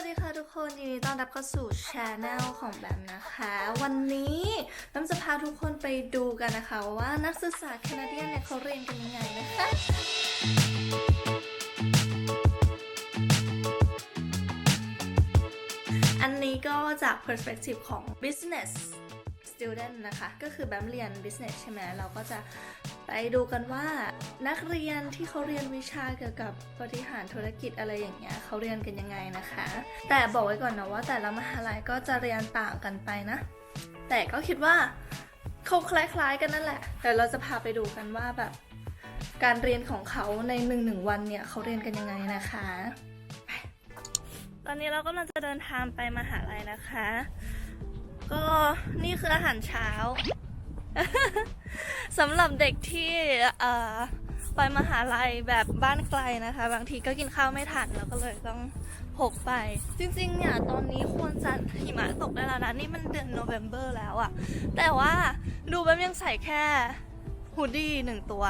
วัสดีค่ะทุกคนยินดีต้อนรับเข้าสู่ช anel ของแบมนะคะ วันนี้แบมจะพาทุกคนไปดูกันนะคะว่านักศึกษาแคนาเดียนเนี่ยเขาเรียนกันยังไงนะคะอันนี้ก็จาก perspective ของ business student นะคะ ก็คือแบมเรียน business ใช่ไหมเราก็จะไปดูกันว่านักเรียนที่เขาเรียนวิชาเกี่ยวกับบริหารธุรกิจอะไรอย่างเงี้ยเขาเรียนกันยังไงนะคะ แต่บอกไว้ก่อนนะว่าแต่ละมหาลัยก็จะเรียนต่างกันไปนะ แต่ก็คิดว่าเขาคล้ายๆกันนั่นแหละ แต่เราจะพาไปดูกันว่าแบบ การเรียนของเขาในหนึ่งหนึ่งวันเนี่ยเขาเรียนกันยังไงนะคะ ตอนนี้เรากำลังจะเดินทางไปมหาลัยนะคะ ก็นี่คืออาหารเช้าสำหรับเด็กที่ไปมหาลัยแบบบ้านไกลนะคะ บางทีก็กินข้าวไม่ทัน แล้วก็เลยต้องพกไป จริงๆ เนี่ย ตอนนี้ควรจะหิมะตกได้แล้วนะ นี่มันเดือนโนเวม ber แล้วอะแต่ว่าดูแบบยังใส่แค่ฮูดดี้หนึ่งตัว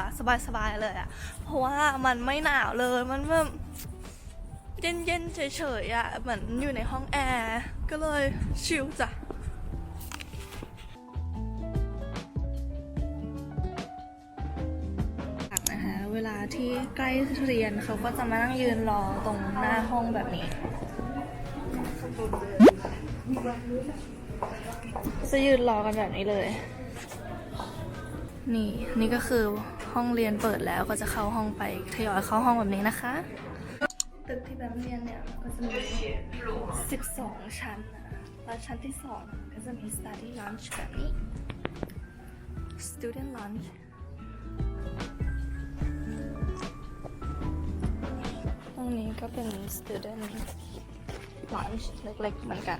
สบายๆเลยอะเพราะว่ามันไม่หนาวเลยมันแบบเย็นๆเฉยๆอะเหมือนอยู่ในห้องแอร์ก็เลยชิลจ้ะ ที่ใกล้เรียนเขาก็จะมานั่งยืนรอตรงหน้าห้องแบบนี้จะยืนรอกันแบบนี้เลย นี่นี่ก็คือห้องเรียนเปิดแล้วก็จะเข้าห้องไปทยอยเข้าห้องแบบนี้นะคะ ตึกที่แบมเรียนเนี่ยก็จะมี 12 ชั้นนะแล้วชั้นที่ 2 ก็จะมี study lunch แบบนี้ student lunch งนี้ก็เป็น student lunch เล็กๆเหมือนกัน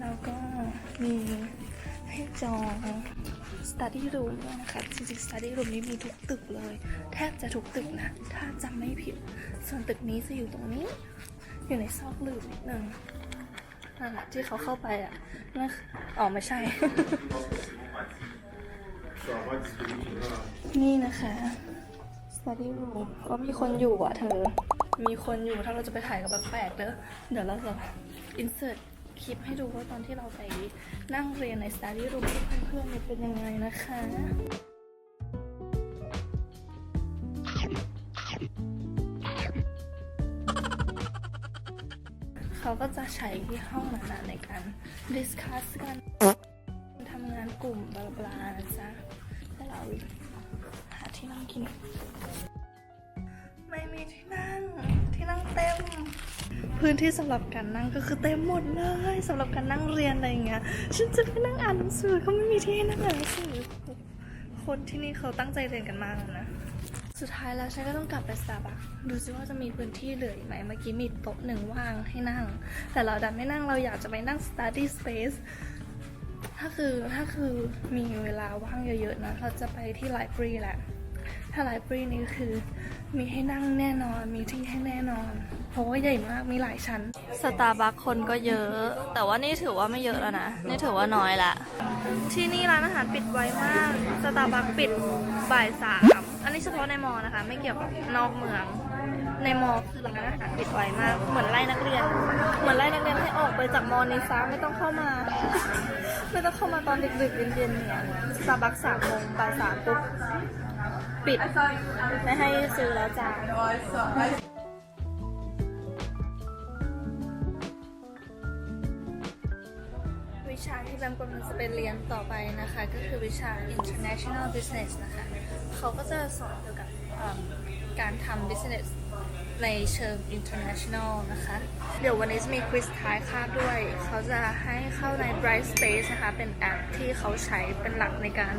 แล้วก็มีให้จอง study room ด้วยนะคะจริงๆ study room นี้มีทุกตึกเลย แทบจะทุกตึกนะ ถ้าจำไม่ผิด ส่วนตึกนี้จะอยู่ตรงนี้ อยู่ในซอกลืบนิดนึงนั่นแหละที่เขาเข้าไปอะนั่นคืออ๋อไม่ใช่ นี่นะคะ study room ก็มีคนอยู่อะเธอ มีคนอยู่ถ้าเราจะไปถ่ายกับแปลกๆเด้อเดี๋ยวเราจะ insert คลิปให้ดูว่าตอนที่เราไปนั่งเรียนใน study room กับเพื่อนๆเป็นยังไงนะคะเขาก็จะใช้ที่ห้องนั้นในการ discuss กันานกลุ่มบลาบลานะจ๊ะให้เราหาที่นั่งกิน ไม่มีที่นั่ง ที่นั่งเต็ม พื้นที่สำหรับการนั่งก็คือเต็มหมดเลยสำหรับการนั่งเรียนอะไรอย่างเงี้ย ฉันจะไปนั่งอ่านหนังสือเขาไม่มีที่ให้นั่งอ่านหนังสือ คนที่นี่เขาตั้งใจเรียนกันมากเลยนะสุดท้ายแล้วฉันก็ต้องกลับไปสตาร์บัคดูซิว่าจะมีพื้นที่เหลืออีกไหมเมื่อกี้มีโต๊ะหนึ่งว่างให้นั่ง แต่เราดันไม่นั่งเราอยากจะไปนั่ง study space ถ้าคือถ้าคือมีเวลาว่างเยอะๆนะเราจะไปที่ library แหละ ถ้า library นี้คือ มีให้นั่งแน่นอน มีที่ให้แน่นอน เพราะว่าใหญ่มากมีหลายชั้น สตาร์บัคคนก็เยอะ แต่ว่านี่ถือว่าไม่เยอะแล้วนะ นี่ถือว่าน้อยละ ที่นี่ร้านอาหารปิดไวมาก สตาร์บัคปิดบ่ายสาม อันนี้เฉพาะในมอนะคะ ไม่เกี่ยวกับนอกเมือง ในมอคือร้านอาหารปิดไวมาก เหมือนไล่นักเรียน เหมือนไล่นักเรียนให้ออกไปจากมอนี้ซะไม่ต้องเข้ามา ไม่ต้องเข้ามาตอนดึกๆเย็นๆเนี่ยสตาร์บัคสามโมงบ่ายสามปุ๊บปิด ไม่ให้ซื้อแล้วจ้าวิชาที่แบมกำลังจะไปเรียนต่อไปนะคะ ก็คือวิชา international business นะคะ เขาก็จะสอนเกี่ยวกับการทำ business ในเชิง international นะคะ เดี๋ยววันนี้จะมีควิสท้ายคาบด้วย เขาจะให้เข้าใน Bright Space นะคะ เป็นแอปที่เขาใช้เป็นหลักในการ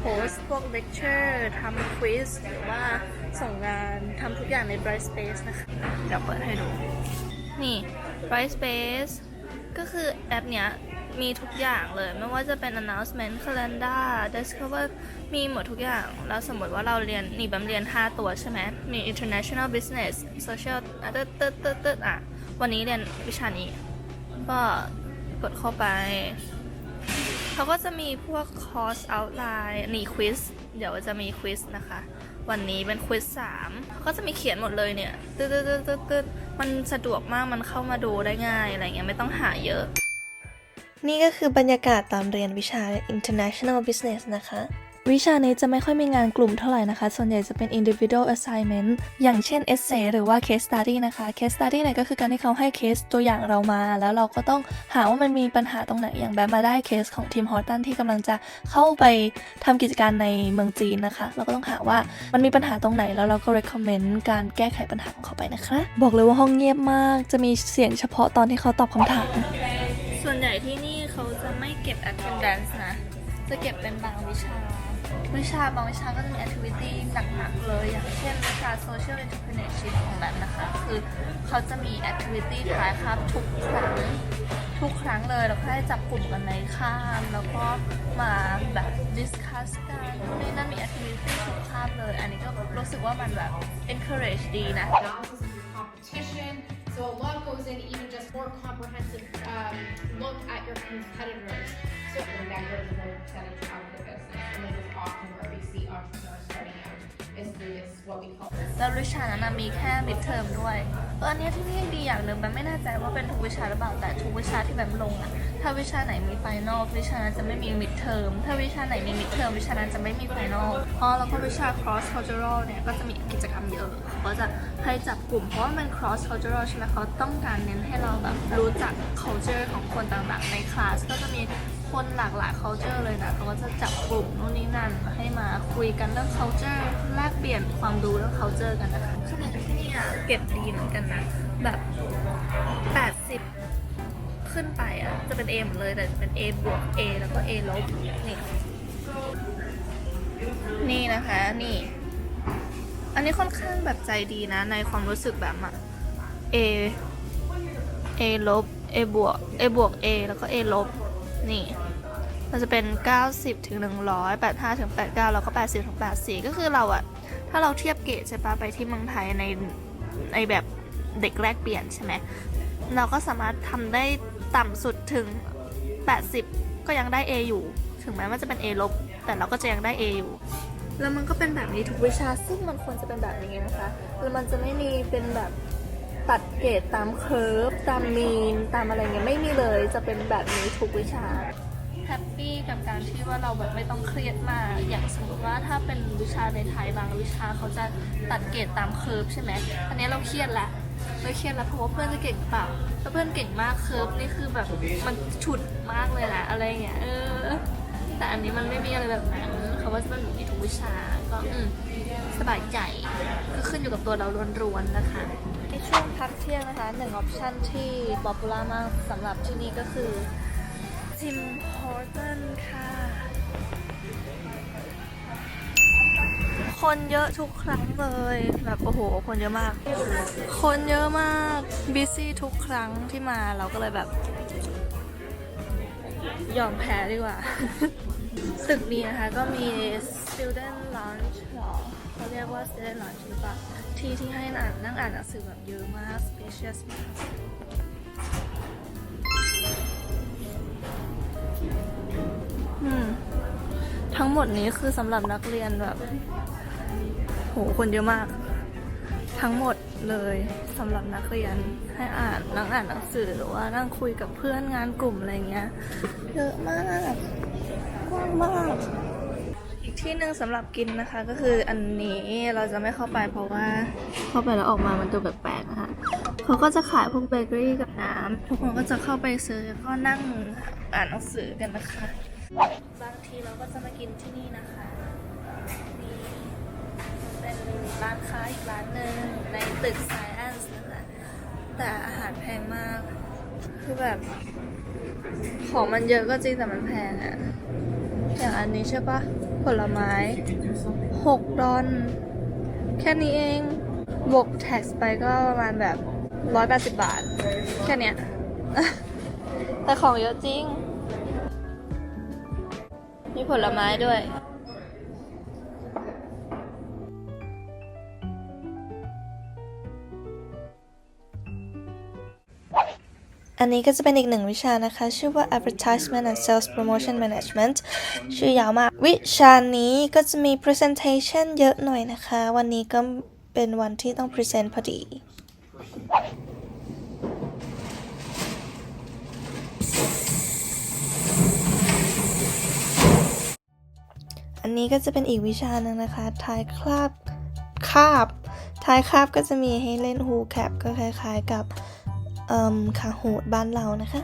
โพสพวก lecture ทำควิสหรือว่าส่งงานทำทุกอย่างใน Bright Space นะคะ เดี๋ยวเปิดให้ดู นี่ Bright Space ก็คือแอปเนี้ย มีทุกอย่างเลย ไม่ว่าจะเป็น announcement calendar discover มีหมดทุกอย่าง แล้วสมมติว่าเราเรียนนี่แบมเรียน 5 ตัวใช่ไหม มี international business social อะตึ๊ดตึ๊ดตึ๊ดตึ๊ดอะ วันนี้เรียนวิชานี้ ก็กดเข้าไป เขาก็จะมีพวกคอร์สเอาไลน์นี่ควิสเดี๋ยวจะมีควิสนะคะ วันนี้เป็นควิสสามเขาก็จะมีเขียนหมดเลยเนี่ยตึ๊ดตึ๊ดตึ๊ดตึ๊ดตึ๊ดมันสะดวกมาก มันเข้ามาดูได้ง่าย อะไรเงี้ย ไม่ต้องหาเยอะ นี่ก็คือบรรยากาศตอนเรียนวิชา international business นะคะ วิชานี้จะไม่ค่อยมีงานกลุ่มเท่าไหร่นะคะ ส่วนใหญ่จะเป็น individual assignment อย่างเช่น essay หรือว่า case study นะคะ case study เนี่ยก็คือการที่เขาให้เคสตัวอย่างเรามา แล้วเราก็ต้องหาว่ามันมีปัญหาตรงไหน อย่างแบบมาได้เคสของทีมฮอตตันที่กำลังจะเข้าไปทำกิจการในเมืองจีนนะคะ เราก็ต้องหาว่ามันมีปัญหาตรงไหน แล้วเราก็ recommend การแก้ไขปัญหาของเขาไปนะคะ บอกเลยว่าห้องเงียบมาก จะมีเสียงเฉพาะตอนที่เขาตอบคำถาม ที่นี่เขาจะไม่เก็บ attendance นะ จะเก็บเป็นบางวิชา วิชาบางวิชาก็จะมี activity หนักๆเลย อย่างเช่นวิชา social entrepreneurship ของแบบนะคะ คือเขาจะมี activity ท้ายคาบทุกครั้งทุกครั้งเลยแล้วก็ให้จับกลุ่มกันในคาบแล้วก็มาแบบ discuss กันนู่นนี่นั่นมี activity ทุกคาบเลย อันนี้ก็รู้สึกว่ามันแบบ encourage ดีนะ competition. So a lot goes in, even just more comprehensive um, look at your competitors. So that the negligible percentage of the business, and this is often where we see entrepreneurs starting out, แล้ววิชานั้นมีแค่ mid term ด้วยเอออันเนี้ยที่นี่ยังดีอย่างหนึ่งแบบไม่แน่ใจว่าเป็นทุกวิชาหรือเปล่าแต่ทุกวิชาที่แบบลงอะถ้าวิชาไหนมี final วิชานั้นจะไม่มี mid term ถ้าวิชาไหนมี mid term วิชานั้นจะไม่มี final อ๋อแล้วก็วิชา cross cultural เนี่ยก็จะมีกิจกรรมเยอะเขาจะให้จับกลุ่มเพราะว่ามัน cross cultural ใช่ไหมเขาต้องการเน้นให้เราแบบรู้จัก culture ของคนต่างๆในคลาสก็จะ คนหลากหลาย culture เลยนะเขาก็จะจับกลุ่มนู่นนี่นั่นให้มาคุยกันเรื่อง culture แลกเปลี่ยนความรู้เรื่อง culture กันนะคะคะแนนที่นี่อะเก็บดีเหมือนกันนะแบบ 80 ขึ้นไปอะจะเป็น A หมดเลยแต่จะเป็น A บวก A แล้วก็ A ลบนี่นี่นะคะนี่ อันนี้ค่อนข้างแบบใจดีนะ ในความรู้สึกแบบอะ A A ลบ A บวก A บวก A แล้วก็ A ลบ นี่ มันจะเป็น 90ถึง100 85ถึง89 แล้วก็ 80ถึง84 ก็คือเราอะถ้าเราเทียบเกรดใช่ปะไปที่เมืองไทยในในแบบเด็กแรกเปลี่ยนใช่ไหมเราก็สามารถทำได้ต่ำสุดถึง 80 ก็ยังได้ A อยู่ ถึงแม้ว่าจะเป็น A ลบ แต่เราก็จะยังได้ A อยู่ แล้วมันก็เป็นแบบนี้ทุกวิชา ซึ่งมันควรจะเป็นแบบนี้นะคะ แล้วมันจะไม่มีเป็นแบบตัดเกรดตามเคิร์ฟตามมีน ตามอะไรเงี้ยไม่มีเลย จะเป็นแบบนี้ทุกวิชา แฮปปี้กับการที่ว่าเราแบบไม่ต้องเครียดมาก อย่างสมมติว่าถ้าเป็นวิชาในไทยบางวิชาเขาจะตัดเกรดตามเคิร์ฟใช่ไหมอันนี้เราเครียดละเราเครียดล้วเพราะว่าเพื่อนจะเก่งเปล่าถ้าเพื่อนเก่งมากเคิร์ฟนี่คือแบบมันฉุดมากเลยแหละอะไรเงี้ยเออ แต่อันนี้มันไม่มีอะไรแบบนั้นเขาว่าจะเป็นแบบนี้ทุกวิชาก็อืสบายใจก็ขึ้นอยู่กับตัวเราล้วนๆนะคะในช่วงพักเที่ยงนะคะหนึ่งออปชันที่ป๊อปปูล่ามากสำหรับที่นี่ก็คือ ทิมฮอร์ตันค่ะ คนเยอะทุกครั้งเลย แบบโอ้โห คนเยอะมาก คนเยอะมากบิซี่ทุกครั้งที่มาเราก็เลยแบบ ยอมแพ้ดีกว่า ตึกนี้นะคะก็มี student lounge หรอเขาเรียกว่า student lounge หรือเปล่าที่ที่ให้นนั่งอ่านหนังสือแบบเยอะมาก spacious มาก ทั้งหมดนี้คือสำหรับนักเรียนแบบ โห คนเยอะมาก ทั้งหมดเลยสำหรับนักเรียนให้อ่านนั่งอ่านหนังสือหรือว่านั่งคุยกับเพื่อนงานกลุ่มอะไรเงี้ย เยอะมากกว้างมาก อีกที่หนึ่งสำหรับกินนะคะ ก็คืออันนี้เราจะไม่เข้าไปเพราะว่าเข้าไปแล้วออกมามันดูแปลก เขาก็จะขายพวกเบเกอรี่กับน้ำทุกคนก็จะเข้าไปซื้อแล้วก็นั่งอ่านหนังสือกันนะคะ บางทีเราก็จะมากินที่นี่นะคะนี่เป็นร้านค้าอีกร้านหนึ่งในตึก Science นะคะแต่อาหารแพงมาก คือแบบของมันเยอะก็จริงแต่มันแพงอะอย่างอันนี้ใช่ปะผลไม้หกดอนแค่นี้เองบวกแท็กไปก็ประมาณแบบ ร้อยแปดสิบบาท แค่เนี้ย แต่ของเยอะจริง มีผลไม้ด้วยนอันนี้ก็จะเป็นอีกหนึ่งวิชานะคะ ชื่อว่า advertisement and sales promotion management ชื่อยาวมาก วิชานี้ก็จะมี presentation เยอะหน่อยนะคะ วันนี้ก็เป็นวันที่ต้อง present พอดี อันนี้ก็จะเป็นอีกวิชาหนึ่งนะคะทายคราบคาบทายคาบก็จะมีให้เล่นฮูแคปก็คล้ายๆกับเอ่มคาฮูดบ้านเรานะคะ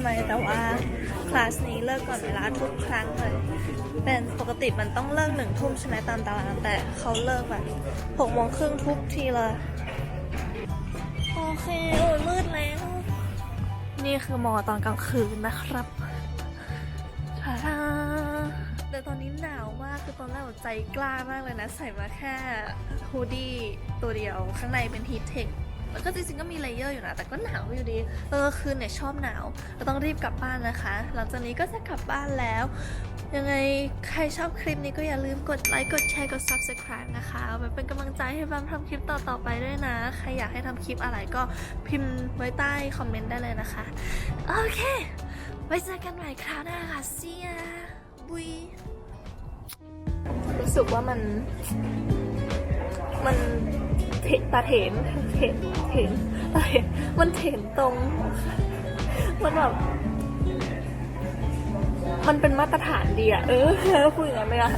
ำไมแต่ว่าคลาสนี้เลิกก่อนเวลาทุกครั้งเลย เป็นปกติมันต้องเลิกหนึ่งทุ่มใช่ไหมตามตารางแต่เขาเลิกแบบหกโมงครึ่งทุกทีเลย โอเค โอ้ยมืดแล้ว นี่คือมอตอนกลางคืนนะครับทาดาแต่ตอนนี้หนาวมากคือตอนแรกใจกล้ามากเลยนะ ใส่มาแค่ฮูดี้ตัวเดียว ข้างในเป็นฮีทเทค แล้วก็จริงๆก็มีเลเยอร์อยู่นะแต่ก็หนาวอยู่ดีเออคืนเนี่ยชอบหนาวเราต้องรีบกลับบ้านนะคะ หลังจากนี้ก็จะกลับบ้านแล้ว ยังไงใครชอบคลิปนี้ก็อย่าลืมกดไลค์กดแชร์กด subscribe นะคะไว้เป็นกำลังใจให้บัมทำคลิปต่อๆไปด้วยนะ ใครอยากให้ทำคลิปอะไรก็พิมพ์ไว้ใต้คอมเมนต์ได้เลยนะคะ โอเคไว้เจอกันใหม่คราวหน้าค่ะเซียบุยรู้สึกว่ามันมัน ตาเถนเถนเถนตาเถนมันเถนตรง มันแบบ มันเป็นมาตรฐานดีอะเออพูดอย่างนั้นไม่ได้